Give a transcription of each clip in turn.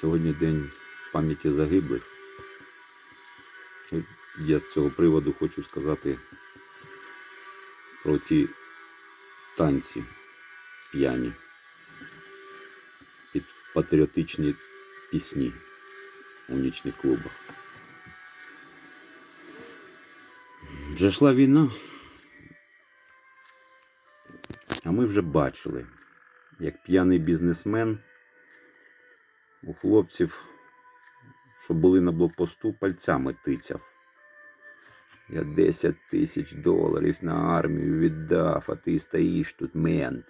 Сьогодні день пам'яті загиблих. Я з цього приводу хочу сказати про ці танці п'яні під патріотичні пісні у нічних клубах. Вже йшла війна, а ми вже бачили, як п'яний бізнесмен у хлопців, що були на блокпосту, пальцями тицяв. Я 10 тисяч доларів на армію віддав, а ти стоїш тут мент.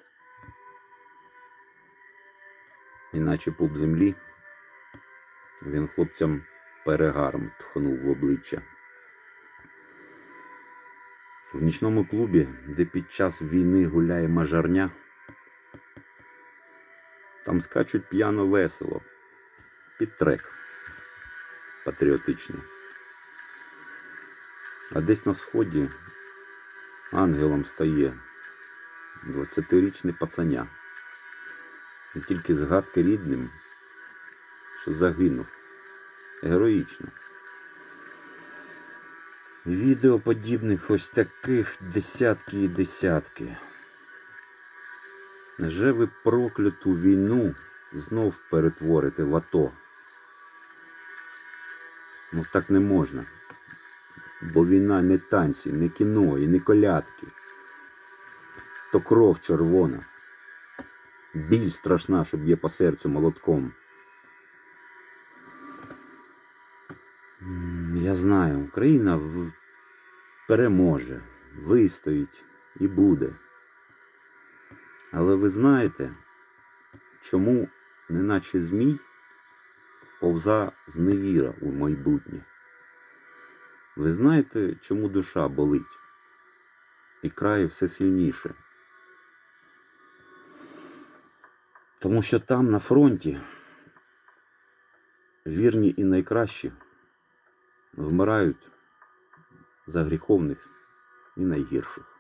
Іначе пуп землі, він хлопцям перегаром тхнув в обличчя. В нічному клубі, де під час війни гуляє мажарня, там скачуть п'яно весело під трек патріотичний. А десь на сході ангелом стає 20-річний пацаня. І тільки згадки рідним, що загинув героїчно. Відео подібних ось таких десятки і десятки. Неже ви прокляту війну знов перетворите в АТО? Ну так не можна. Бо війна не танці, не кіно і не колядки. То кров червона. Біль страшна, що б'є по серцю молотком. Я знаю, Україна переможе, вистоїть і буде. Але ви знаєте, чому, неначе змій, вповза зневіра у майбутнє? Ви знаєте, чому душа болить і крає все сильніше? Тому що там на фронті вірні і найкращі вмирають за гріховних і найгірших.